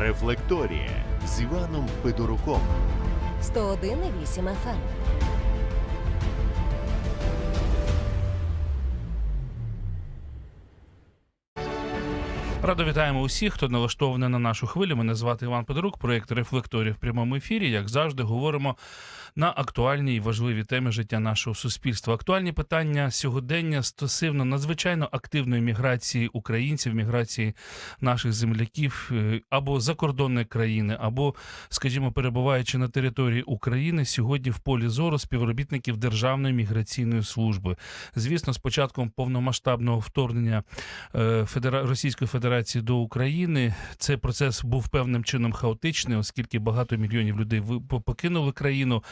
Рефлекторія з Іваном Федоруком. 101,8 FM. Радо вітаємо усіх, хто налаштований на нашу хвилю. Мене звати Іван Педорук, проєкт рефлекторів в прямому ефірі. Як завжди, говоримо на актуальні і важливі теми життя нашого суспільства. Актуальні питання сьогодення стосовно надзвичайно активної міграції українців, міграції наших земляків е, або закордонної країни, або, скажімо, перебуваючи на території України, сьогодні в полі зору співробітників Державної міграційної служби. Звісно, з початком повномасштабного вторгнення е. Російської Федерації до України цей процес був певним чином хаотичний, оскільки багато мільйонів людей покинули країну,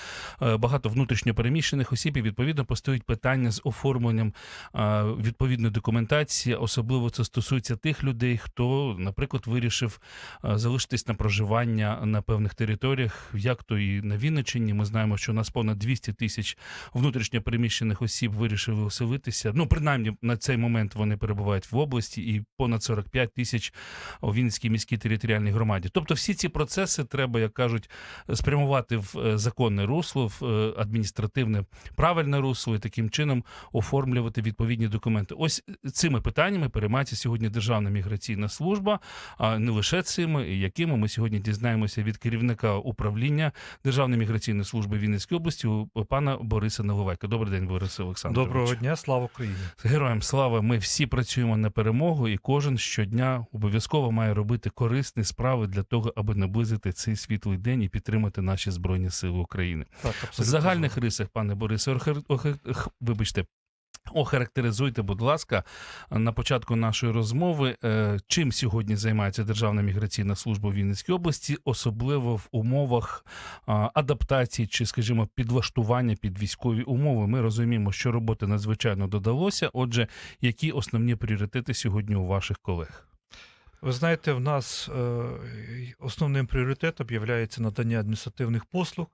багато внутрішньо переміщених осіб, і відповідно постають питання з оформленням е, відповідної документації. Особливо це стосується тих людей, хто, наприклад, вирішив е, залишитись на проживання на певних територіях, як то і на Вінниччині. Ми знаємо, що у нас понад 200 тисяч внутрішньо переміщених осіб вирішили оселитися. Ну, принаймні на цей момент вони перебувають в області, і понад 45 тисяч у Вінницькій міській територіальній громаді. Тобто, всі ці процеси треба, як кажуть, спрямувати в е, законне русло, в е, адміністративне правильне русло, і таким чином оформлювати відповідні документи. Ось цими питаннями переймається сьогодні Державна міграційна служба, а не лише цими, і якими ми сьогодні дізнаємося від керівника управління Державної міграційної служби Вінницької області пана Бориса Наливайка. Добрий день, Борис Олександрович. Доброго дня, слава Україні. Героям слава! Ми всі працюємо на перемогу, і кожен щодня обов'язково має робити корисні справи для того, аби наблизити цей світлий день і підтримати наші збройні сили України. Так, В загальних рисах, пане Борисе, охар... охар... вибачте. Охарактеризуйте, будь ласка, на початку нашої розмови, е, чим сьогодні займається Державна міграційна служба в Вінницькій області, особливо в умовах адаптації чи, скажімо, підлаштування під військові умови. Ми розуміємо, що роботи надзвичайно додалося. Отже, які основні пріоритети сьогодні у ваших колег? Ви знаєте, в нас е, основним пріоритетом є надання адміністративних послуг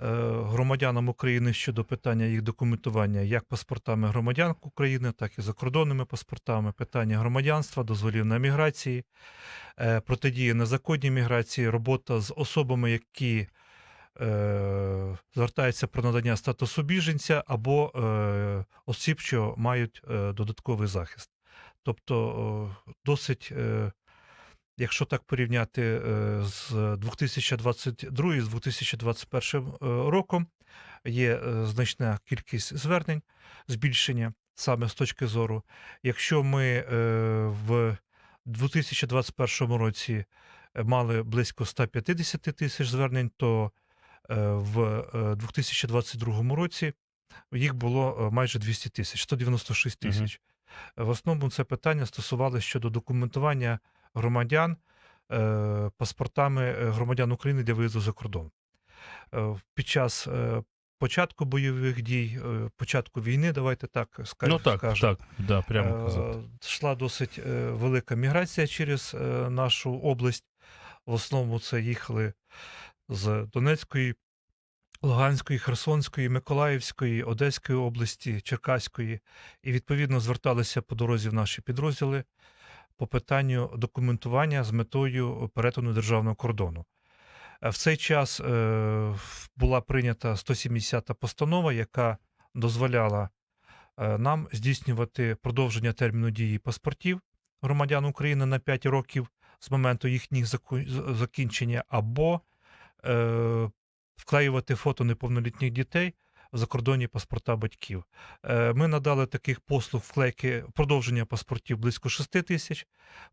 громадянам України щодо питання їх документування як паспортами громадян України, так і закордонними паспортами, питання громадянства, дозволів на міграції, е, протидія незаконній міграції, робота з особами, які е, звертаються про надання статусу біженця або е, осіб, що мають е, додатковий захист. Тобто досить, е, якщо так порівняти е, з 2022 і з 2021 е, роком, є е, значна кількість звернень, збільшення саме з точки зору. Якщо ми в 2021 році мали близько 150 тисяч звернень, то в е, 2022 році їх було майже 200 тисяч, 196 Мгм. тисяч. В основному це питання стосувалося щодо документування громадян е, паспортами е, громадян України для виїзду за кордон. Е, Під час початку бойових дій, початку війни, давайте так скажемо. ну так, так, да, прямо казати. Йшла досить велика міграція через нашу область. В основному це їхали з Донецької, Луганської, Херсонської, Миколаївської, Одеської області, Черкаської, і відповідно зверталися по дорозі в наші підрозділи по питанню документування з метою перетину державного кордону. Е, В цей час е, була прийнята 170-та постанова, яка дозволяла е, нам здійснювати продовження терміну дії паспортів громадян України на 5 років з моменту їхніх закінчення, або вклеювати фото неповнолітніх дітей закордонні паспорта батьків. Е, Ми надали таких послуг вклейки продовження паспортів близько 6 тисяч,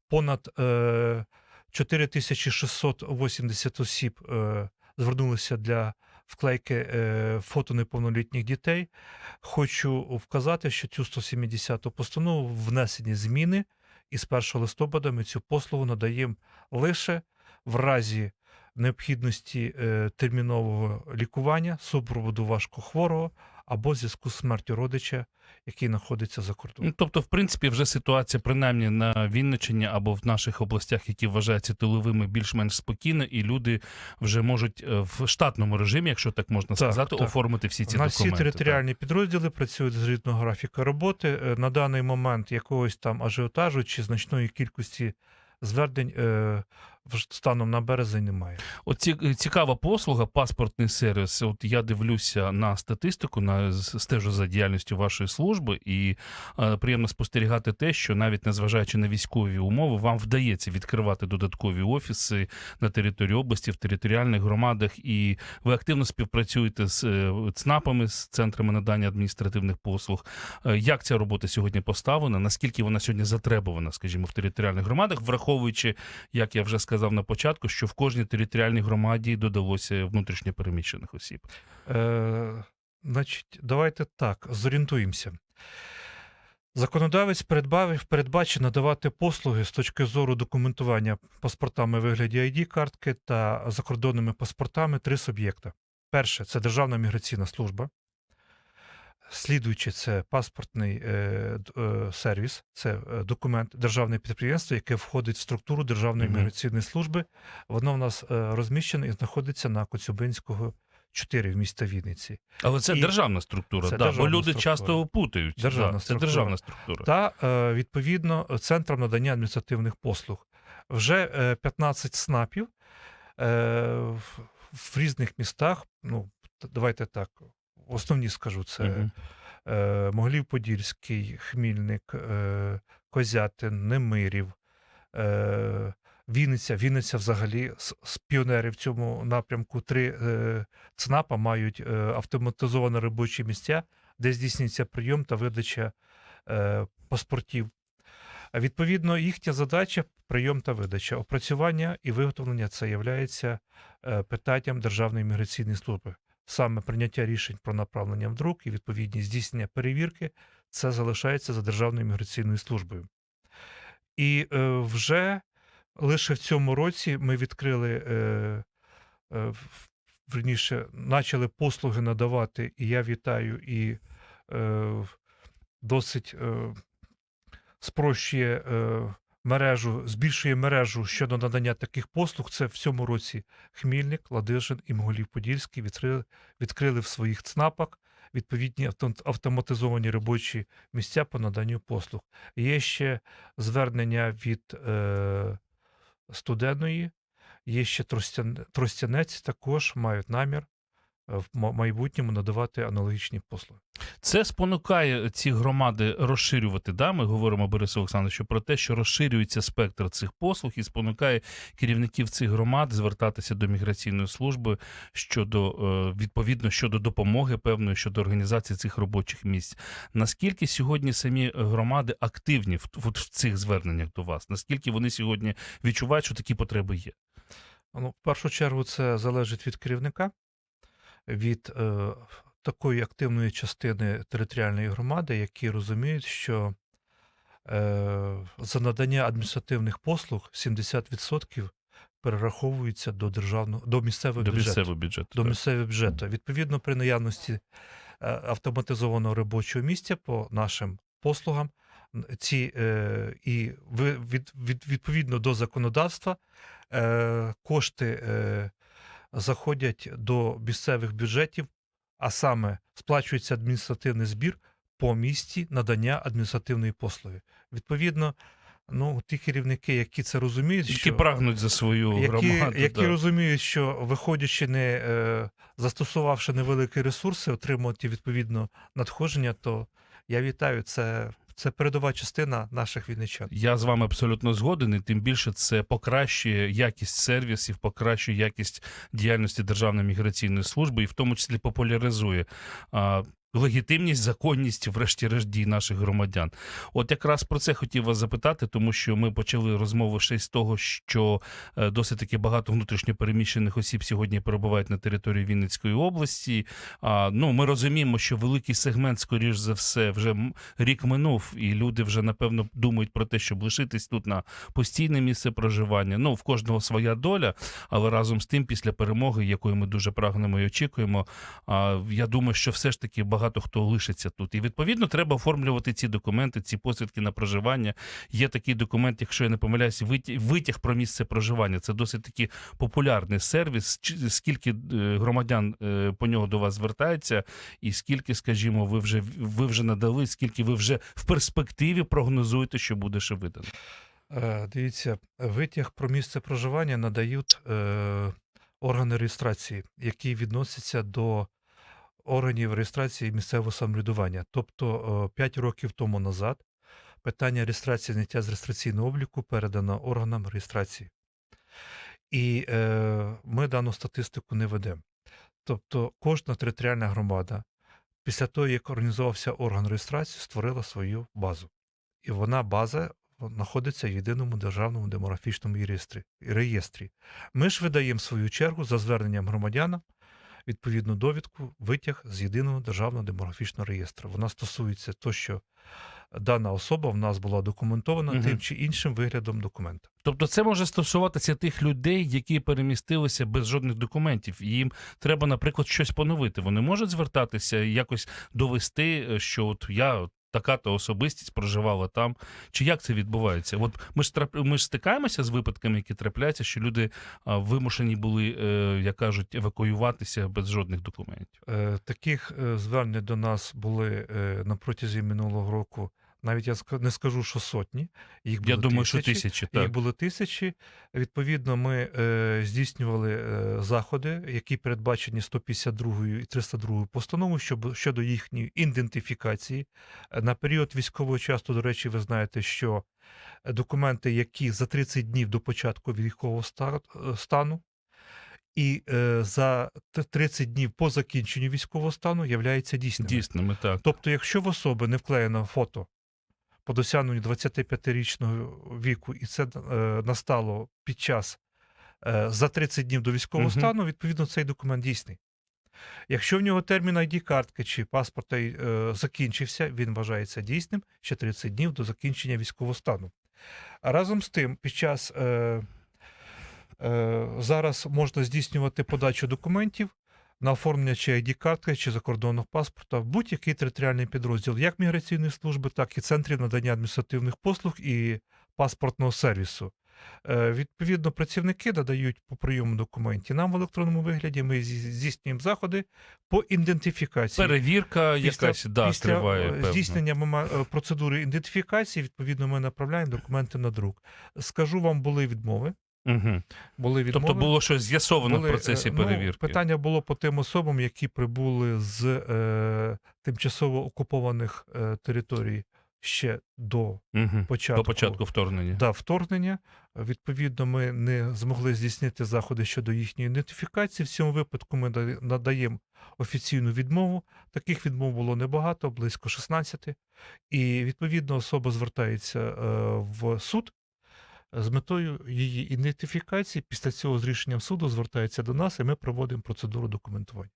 понад е, 4680 осіб е, звернулися для вклейки е, фото неповнолітніх дітей. Хочу вказати, що цю 170 постанову внесені зміни, і з 1 листопада ми цю послугу надаємо лише в разі необхідності е, термінового лікування, супроводу важкохворого або зв'язку з смертю родича, який знаходиться за Ну, кордоном. тобто, в принципі, вже ситуація, принаймні на Вінниччині або в наших областях, які вважаються тиловими, більш-менш спокійна, і люди вже можуть е, в штатному режимі, якщо так можна Так, сказати, так. оформити всі ці У нас документи. всі так. територіальні підрозділи працюють згідно графіка роботи. Е, На даний момент якогось там ажіотажу чи значної кількості звернень станом на березень немає. От ці, цікава послуга, паспортний сервіс. От я дивлюся на статистику, на стежу за діяльністю вашої служби, і е, приємно спостерігати те, що навіть незважаючи на військові умови, вам вдається відкривати додаткові офіси на території області, в територіальних громадах, і ви активно співпрацюєте з е, ЦНАПами, з центрами надання адміністративних послуг. Е, Як ця робота сьогодні поставлена? Наскільки вона сьогодні затребувана, скажімо, в територіальних громадах, враховуючи, як я вже сказав на початку, що в кожній територіальній громаді додалося внутрішньо переміщених осіб. Е, значить, давайте так, зорієнтуємося. Законодавець передбавив, передбачив надавати послуги з точки зору документування паспортами вигляді ID-картки та закордонними паспортами три суб'єкта. Перше це Державна міграційна служба. Слідуючи, це паспортний е, е, сервіс, це е, документ державне підприємство, яке входить в структуру Державної міграційної служби. Воно в нас е, розміщене і знаходиться на Коцюбинського 4 в місті Вінниці. Але це І- державна структура, Це да, державна бо люди структура. часто путають. Державна да, це структура. державна структура. та е, відповідно центром надання адміністративних послуг. Вже е, 15 СНАПів е, в, в різних містах. Ну, давайте так, основні скажу: це Мгм. е, Могилів-Подільський, Хмільник, е, Козятин, Немирів. Е, Вінниця, Вінниця взагалі з, піонерів в цьому напрямку. Три ЦНАПа мають автоматизовані робочі місця, де здійснюється прийом та видача паспортів. Відповідно, їхня задача прийом та видача. Опрацювання і виготовлення це є питанням Державної міграційної служби. Саме прийняття рішень про направлення в друк і відповідні здійснення перевірки це залишається за Державною міграційною службою. І е, вже лише в цьому році ми відкрили, е, е, верніше, почали послуги надавати, і я вітаю і е, досить е, спрощує е, мережу, збільшує мережу щодо надання таких послуг. Це в цьому році Хмільник, Ладижин і Моголів-Подільський відкрили, відкрили в своїх ЦНАПах відповідні автоматизовані робочі місця по наданню послуг. Є ще звернення від е, студентної, є ще Тростян- Тростянець, також мають намір в майбутньому надавати аналогічні послуги. Це спонукає ці громади розширювати. Да? Ми говоримо, Борис Олександрович, про те, що розширюється спектр цих послуг і спонукає керівників цих громад звертатися до міграційної служби щодо е, відповідно щодо допомоги певної щодо організації цих робочих місць. Наскільки сьогодні самі громади активні в, в, в цих зверненнях до вас? Наскільки вони сьогодні відчувають, що такі потреби є? Ну, в першу чергу, це залежить від керівника, від е, такої активної частини територіальної громади, які розуміють, що е, за надання адміністративних послуг 70% перераховуються до державного до місцевого До бюджету. місцевого бюджету. до так. місцевого бюджету. Відповідно, при наявності е, автоматизованого робочого місця по нашим послугам, ці е, і ви- від, від, відповідно до законодавства е, кошти е, заходять до місцевих бюджетів, а саме сплачується адміністративний збір по місці надання адміністративної послуги. Відповідно, ну ті керівники, які це розуміють, Які що прагнуть за свою які, громаду. які да. розуміють, що виходячи не е, застосувавши невеликі ресурси, отримувати відповідно надходження, то я вітаю це. Це передова частина наших вінничан. Я з вами абсолютно згоден, і тим більше це покращує якість сервісів, покращує якість діяльності Державної міграційної служби і в тому числі популяризує легітимність, законність, врешті-решт дій наших громадян. От якраз про це хотів вас запитати, тому що ми почали розмову ще з того, що е, досить таки багато внутрішньопереміщених осіб сьогодні перебувають на території Вінницької області. А, ну, ми розуміємо, що великий сегмент, скоріш за все, вже рік минув, і люди вже напевно думають про те, щоб лишитись тут на постійне місце проживання. Ну, в кожного своя доля, але разом з тим, після перемоги, якої ми дуже прагнемо і очікуємо, я думаю, що все ж таки багато хто лишиться тут. І відповідно треба оформлювати ці документи, ці посвідки на проживання. Є такий документ, якщо я не помиляюсь, витяг, про місце проживання. Це досить таки популярний сервіс. Скільки е, громадян е, по нього до вас звертається, і скільки, скажімо, ви вже ви вже надали, скільки ви вже в перспективі прогнозуєте, що буде ще видано? Е, Дивіться, витяг про місце проживання надають органи реєстрації, які відносяться до органів реєстрації місцевого самоврядування. Тобто 5 років тому назад питання реєстрації зняття з реєстраційного обліку передано органам реєстрації. І е, ми дану статистику не ведемо. Тобто кожна територіальна громада після того, як організувався орган реєстрації, створила свою базу. І вона база знаходиться в єдиному державному демографічному реєстрі. Ми ж видаємо свою чергу за зверненням громадяна відповідну довідку, витяг з єдиного державного демографічного реєстру. Вона стосується того, що дана особа в нас була документована угу. тим чи іншим виглядом документа. Тобто це може стосуватися тих людей, які перемістилися без жодних документів. І їм треба, наприклад, щось поновити. Вони можуть звертатися і якось довести, е, що от я. От Така-то особистість проживала там. Чи як це відбувається? От ми ж трап... ми ж стикаємося з випадками, які трапляються, що люди вимушені були, е, як кажуть, евакуюватися без жодних документів. Е, Таких е, звернень до нас були на протязі минулого року. Навіть я не скажу, що сотні. Їх Я було думаю, що тисячі. тисячі Їх було тисячі. Відповідно, ми е, здійснювали е, заходи, які передбачені 152 і 302 постановою щоб, щодо їхньої ідентифікації. Е, На період військового часу, до речі, ви знаєте, що е, документи, які за 30 днів до початку військового е, стану і е, за 30 днів по закінченню військового стану являються дійсними. Дійсно, ми так. Тобто, якщо в особи не вклеєно фото по досягненню 25-річного віку, і це е, настало під час е, за 30 днів до військового Мгм. стану, відповідно, цей документ дійсний. Якщо в нього термін ID-картки чи паспорта е, закінчився, він вважається дійсним ще 30 днів до закінчення військового стану. А разом з тим, під час е, е, зараз можна здійснювати подачу документів на оформлення чи ID-картки, чи закордонного паспорта в будь-який територіальний підрозділ, як міграційної служби, так і центрів надання адміністративних послуг і паспортного сервісу. Е, Відповідно, працівники надають по прийому документів нам в електронному вигляді. Ми здійснюємо заходи по ідентифікації. Перевірка Після- якась да, Після триває. е, певно. здійснення е, процедури ідентифікації, відповідно, ми направляємо документи на друк. Скажу вам, були відмови. Угу. Були відмови. Тобто було щось з'ясовано в процесі е, ну, перевірки. питання було по тим особам, які прибули з е, тимчасово окупованих е, територій ще до Угу. початку, До початку вторгнення. да, вторгнення. Відповідно, ми не змогли здійснити заходи щодо їхньої ідентифікації. В цьому випадку ми надаємо офіційну відмову. Таких відмов було небагато, близько 16. І відповідно особа звертається е, в суд з метою її ідентифікації. Після цього з рішенням суду звертається до нас, і ми проводимо процедуру документування.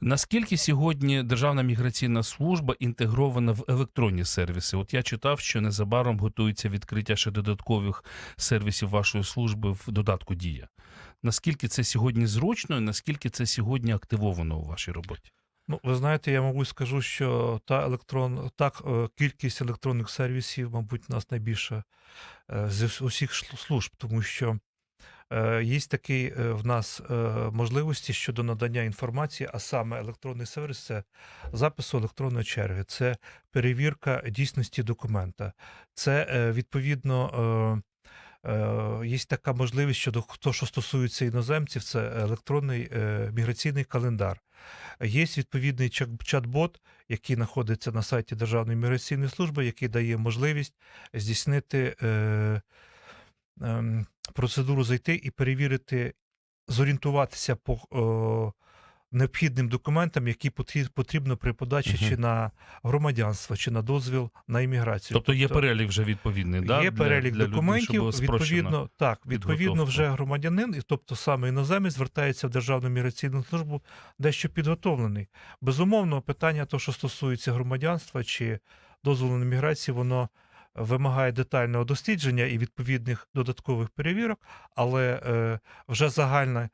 Наскільки сьогодні Державна міграційна служба інтегрована в електронні сервіси? От я читав, що незабаром готується відкриття ще додаткових сервісів вашої служби в додатку Дія. Наскільки це сьогодні зручно, і наскільки це сьогодні активовано у вашій роботі? Ну, ви знаєте, я мабуть скажу, що та електрон, так, е, кількість електронних сервісів, мабуть, у нас найбільша е, з усіх служб, тому що е, є такі в нас можливості щодо надання інформації, а саме електронний сервіс це запису електронної черги, це перевірка дійсності документа, це відповідно. Е, Є така можливість щодо хто, що стосується іноземців, це електронний е, міграційний календар. Є відповідний чат- чат-бот, який знаходиться на сайті Державної міграційної служби, який дає можливість здійснити е, ем, процедуру зайти і перевірити, зорієнтуватися по необхідним документам, які потрібно при подачі Мгм. чи на громадянство, чи на дозвіл на імміграцію. Тобто є перелік вже відповідний, да? Є для- перелік для людей, щоб документів, було відповідно, так, відповідно, вже громадянин, і тобто саме іноземець, звертається в Державну міграційну службу, дещо підготовлений. Безумовно, питання, то, що стосується громадянства чи дозволу на міграцію, воно вимагає детального дослідження і відповідних додаткових перевірок, але е, вже загальний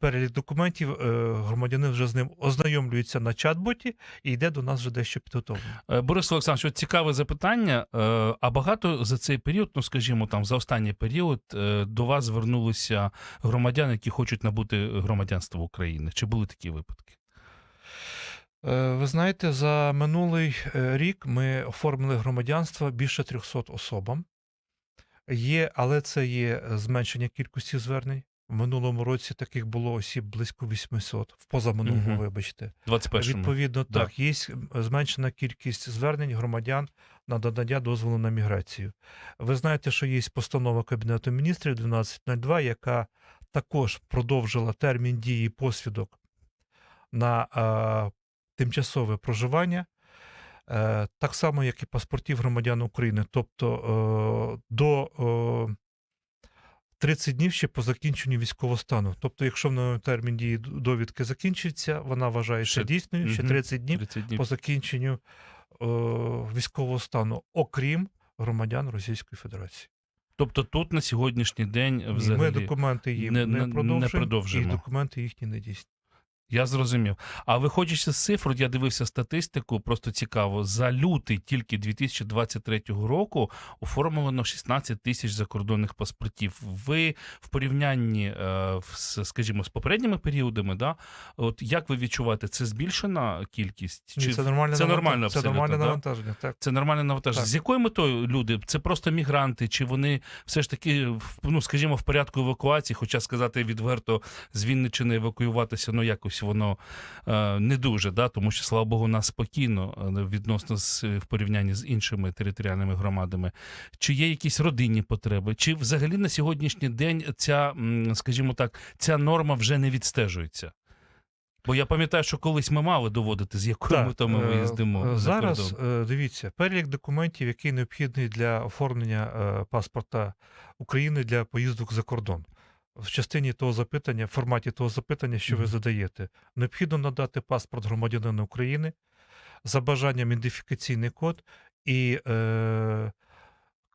перелік документів, е, громадянин вже з ним ознайомлюється на чат-боті і йде до нас вже дещо підготовлений. Е, Борис Олександрович, цікаве запитання. Е, А багато за цей період, ну скажімо, там за останній період, е, до вас звернулися громадяни, які хочуть набути громадянство України. Чи були такі випадки? Е, Ви знаєте, за минулий е, рік ми оформили громадянство більше 300 особам. Є, але це є зменшення кількості звернень. В минулому році таких було осіб близько 800, в позаминулому, Мгм. вибачте. 21-му. Відповідно, Да. так, є зменшена кількість звернень громадян на надання дозволу на міграцію. Ви знаєте, що є постанова Кабінету міністрів 1202, яка також продовжила термін дії посвідок на е, тимчасове проживання, е, так само, як і паспортів громадян України. Тобто е, до е, 30 днів ще по закінченню військового стану. Тобто, якщо в термін дії довідки закінчиться, вона вважається Ще- дійсною ще 30 днів 30 днів. по закінченню е, військового стану, окрім громадян Російської Федерації. Тобто тут на сьогоднішній день взагалі Ми документи їм не- не, не- продовжуємо. і документи їхні не дійсні. Я зрозумів. А виходячи з цифр, я дивився статистику, просто цікаво. За лютий тільки 2023 року оформлено 16 тисяч закордонних паспортів. Ви в порівнянні, е, скажімо, з попередніми періодами, да, от як ви відчуваєте, це збільшена кількість? Чи це нормальне, це нормально це нормальне да? навантаження. Так. Це нормальне навантаження. Так. З якою метою люди? Це просто мігранти, чи вони все ж таки, ну скажімо, в порядку евакуації, хоча сказати відверто, з Вінниччини евакуюватися, ну якось воно е, не дуже, да? тому що, слава Богу, у нас спокійно е, відносно з, в порівнянні з іншими територіальними громадами. Чи є якісь родинні потреби? Чи взагалі на сьогоднішній день ця, скажімо так, ця норма вже не відстежується? Бо я пам'ятаю, що колись ми мали доводити, з якою Так, метою ми е, виїздимо. е, за кордон. е, дивіться, перелік документів, який необхідний для оформлення е, паспорта України для поїздок за кордон. В частині того запитання, в форматі того запитання, що ви задаєте, необхідно надати паспорт громадянина України за бажанням ідентифікаційний код і е,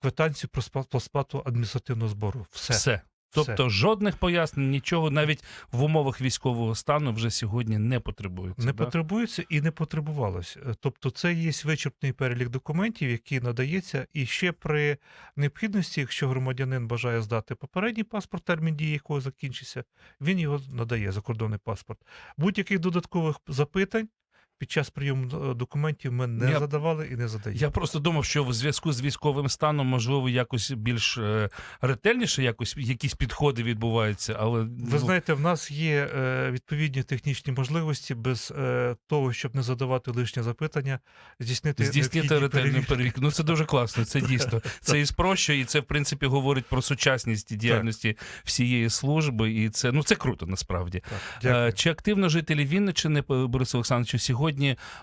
квитанцію про сплату адміністративного збору. Все. Все. Тобто жодних пояснень, нічого навіть в умовах військового стану вже сьогодні не потребується. Не да? потребується і не потребувалось. Е, Тобто, це є вичерпний перелік документів, який надається, і ще при необхідності, якщо громадянин бажає здати попередній паспорт, термін дії якого закінчиться, він його надає закордонний паспорт. Будь-яких додаткових запитань під час прийому е, документів ми не Я- задавали і не задаємо. Я просто думав, що в зв'язку з військовим станом можливо якось більш е, ретельніше, якось якісь підходи відбуваються, але Ви ну, знаєте, в нас є е, відповідні технічні можливості без е, того, щоб не задавати лишнє запитання, здійснити здійснити необхідні ретельну перевірку. Ну це дуже класно. Це дійсно. Це і спрощує, і це в принципі говорить про сучасність діяльності всієї служби. І це ну це круто насправді. Так. Е, Чи активно жителі Вінниччини, П- Борис Олександровичу, сьогодні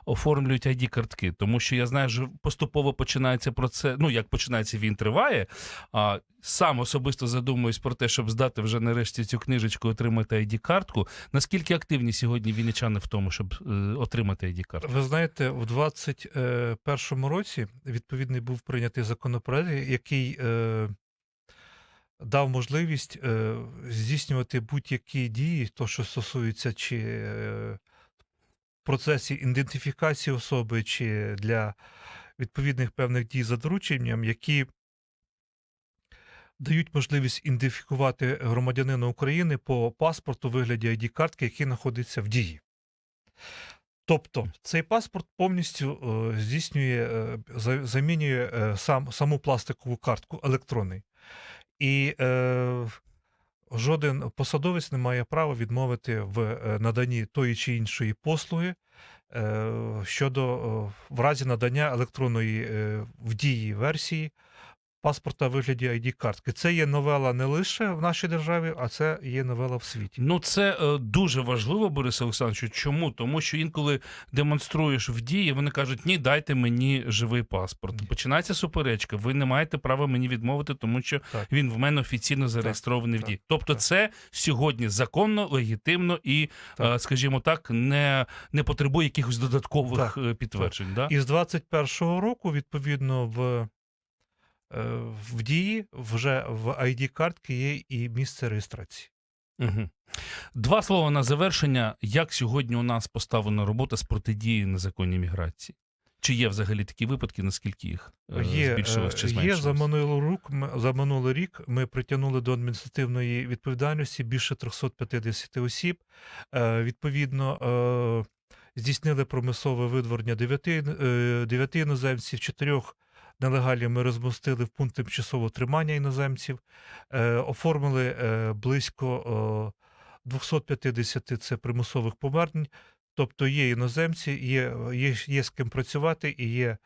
оформлюють id картки Тому що я знаю, що поступово починається процес. Ну як починається, він триває. А сам особисто задумуюсь про те, щоб здати вже нарешті цю книжечку, отримати id картку Наскільки активні сьогодні вінничани в тому, щоб е, отримати id картку Ви знаєте, у 2021 році відповідний був прийнятий законопроект, який е, дав можливість е, здійснювати будь-які дії, то що стосується чи е, в процесі ідентифікації особи, чи для відповідних певних дій за дорученням, які дають можливість ідентифікувати громадянина України по паспорту вигляді ID-картки, який знаходиться в дії. Тобто цей паспорт повністю е, здійснює, е, замінює е, сам, саму пластикову картку електронний. І е, жоден посадовець не має права відмовити в е, наданні тої чи іншої послуги е, щодо в разі надання електронної е, в дії версії паспорта в вигляді ID-картки. Це є новела не лише в нашій державі, а це є новела в світі. Ну, це е, дуже важливо, Борис Олександрович. Чому? Тому що інколи демонструєш в дії, вони кажуть, ні, дайте мені живий паспорт. Ні. Починається суперечка. Ви не маєте права мені відмовити, тому що Так. він в мене офіційно зареєстрований в так. Тобто, так. це сьогодні законно, легітимно і, Так. е, скажімо так, не, не потребує якихось додаткових Так, е, підтверджень. Да? І з 21-го року, відповідно, в, в дії вже в ID-картки є і місце реєстрації. Угу. Два слова на завершення. Як сьогодні у нас поставлена робота з протидії незаконній міграції? Чи є взагалі такі випадки, наскільки їх е, Є, збільшилось е, чи є за минулий рік. Ми, за минулий рік ми притягнули до адміністративної відповідальності більше 350 осіб. Е, відповідно, е, здійснили промислове видворення 9, е, 9 іноземців, 4 нелегалі ми розмістили в пункт тимчасового тримання іноземців, е, оформили е, близько е, 250 це примусових повернень. Тобто є іноземці, є, є, є з ким працювати і є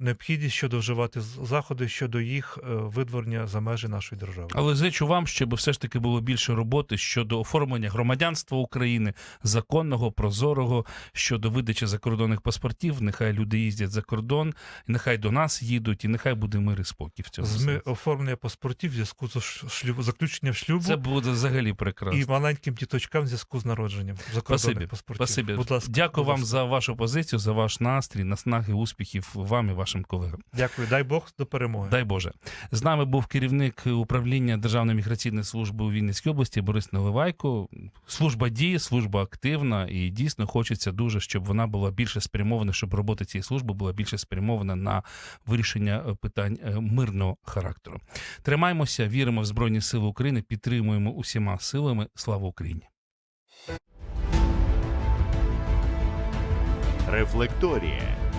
необхідність щодо вживати заходи щодо їх е, видворення за межі нашої держави. Але зичу вам, щоб все ж таки було більше роботи щодо оформлення громадянства України, законного, прозорого, щодо видачі закордонних паспортів. Нехай люди їздять за кордон, і нехай до нас їдуть, і нехай буде мир і спокій в цьому. Зми оформлення паспортів в зв'язку з шлюб, заключенням шлюбу Це буде взагалі прекрасно. і маленьким діточкам в зв'язку з народженням закордонних паспортів. Спасибі. Будь ласка, Дякую будь вам за вашу позицію, за ваш настрій, наснаги, успіхів вам і вашим колегам. Дякую. Дай Бог до перемоги. Дай Боже. З нами був керівник управління Державної міграційної служби у Вінницькій області Борис Наливайко. Служба діє, служба активна, і дійсно хочеться дуже, щоб вона була більше спрямована, щоб робота цієї служби була більше спрямована на вирішення е, питань е, мирного характеру. Тримаємося, віримо в Збройні Сили України, підтримуємо усіма силами. Слава Україні! Рефлекторія